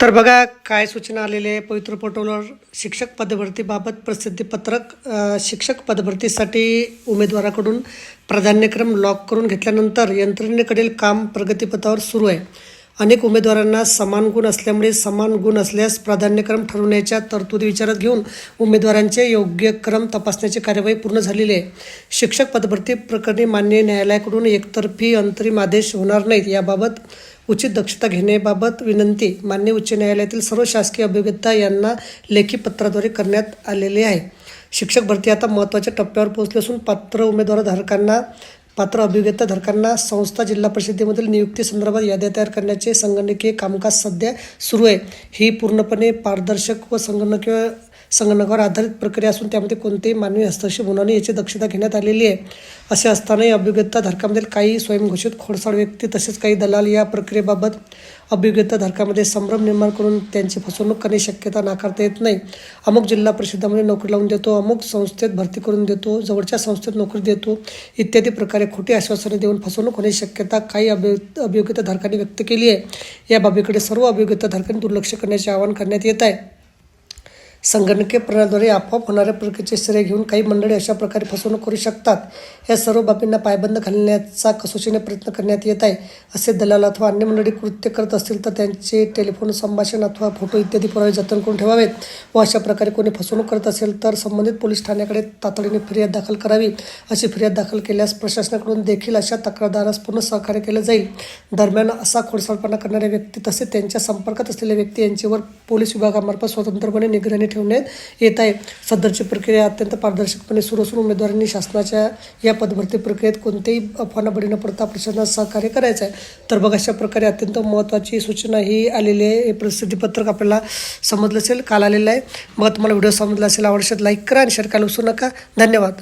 तर बघा काय सूचना आलेले आहे. पवित्र पोर्टलवर शिक्षक पदभरतीबाबत प्रसिद्धीपत्रक शिक्षक पदभरतीसाठी उमेदवाराकडून प्राधान्यक्रम लॉक करून घेतल्यानंतर यंत्रणेकडील काम प्रगतीपथावर सुरू आहे. अनेक उमेदवारांना समान गुण असल्यामुळे समान गुण असल्यास प्राधान्यक्रम ठरवण्याच्या तरतुदी विचारात घेऊन उमेदवारांचे योग्य क्रम तपासण्याची कार्यवाही पूर्ण झालेली आहे. शिक्षक पदभरती प्रकरणी मान्य न्यायालयाकडून एकतर्फी अंतरिम आदेश होणार नाहीत. याबाबत उचित दक्षता घेण्याबाबत विनंती मान्य उच्च न्यायालयातील सर्व शासकीय अभियोगिता यांना लेखी पत्राद्वारे करण्यात आलेले आहे. शिक्षक भरती आता महत्त्वाच्या टप्प्यावर पोहोचली असून पात्र उमेदवारधारकांना पात्र अभियोगिताधारकांना संस्था जिल्हा परिषदेमधील नियुक्ती संदर्भात याद्या तयार करण्याचे संगणकीय कामकाज सध्या सुरू आहे. ही पूर्णपणे पारदर्शक व संगणकीय संगणकावर आधारित प्रक्रिया असून त्यामध्ये कोणतेही मानवी हस्तक्षेप होणार नाही याची दक्षता घेण्यात आलेली आहे. असे असतानाही अभियोगिताधारकामधील काही स्वयंघोषित खोडसाळ व्यक्ती तसेच काही दलाल या प्रक्रियेबाबत अभियोगिताधारकामध्ये संभ्रम निर्माण करून त्यांची फसवणूक करण्याची शक्यता नाकारता येत नाही. अमुक जिल्हा परिषदामध्ये नोकरी लावून देतो अमुक संस्थेत भरती करून देतो जवळच्या संस्थेत नोकरी देतो इत्यादी प्रकारे खोटी आश्वासने देऊन फसवणूक होण्याची शक्यता काही अभियो अभियोगिताधारकांनी व्यक्त केली आहे. या बाबीकडे सर्व अभियोगिताधारकांनी दुर्लक्ष करण्याचे आवाहन करण्यात येत आहे. संगणकीय प्रणालीद्वारे आपोआप होणाऱ्या प्रक्रियेचे श्रेय घेऊन काही मंडळी अशा प्रकारे फसवणूक करू शकतात. या सर्व बाबींना पायबंद घालण्याचा कसोशीने प्रयत्न करण्यात येत आहे असे दलाल अथवा अन्य मंडळी कृत्य करत असतील तर त्यांचे टेलिफोन संभाषण अथवा फोटो इत्यादी पुरावे जतन करून ठेवावेत व अशा प्रकारे कोणी फसवणूक करत असेल तर संबंधित पोलीस ठाण्याकडे तातडीने फिर्याद दाखल करावी. अशी फिर्याद दाखल केल्यास प्रशासनाकडून देखील अशा तक्रारदारास पूर्ण सहकार्य केलं जाईल. दरम्यान असा खोडसाळपणा करणाऱ्या व्यक्ती तसेच त्यांच्या संपर्कात असलेल्या व्यक्ती यांच्यावर पोलीस विभागामार्फत स्वतंत्रपणे निगराणी ठेवण्यात येत आहे. सदरची प्रक्रिया अत्यंत पारदर्शकपणे सुरू असून उमेदवारांनी शासनाच्या या पदभरती प्रक्रियेत कोणतेही अफवांना बळी न पडता प्रशासनात सहकार्य करायचं आहे. तर बघ अशा प्रकारे अत्यंत महत्त्वाची सूचना ही आलेली आहे. हे प्रसिद्धीपत्रक आपल्याला समजलं असेल काल आलेलं आहे. मग तुम्हाला व्हिडिओ समजला असेल आवडशात लाईक करा आणि शेअर करायला विसरू नका. धन्यवाद.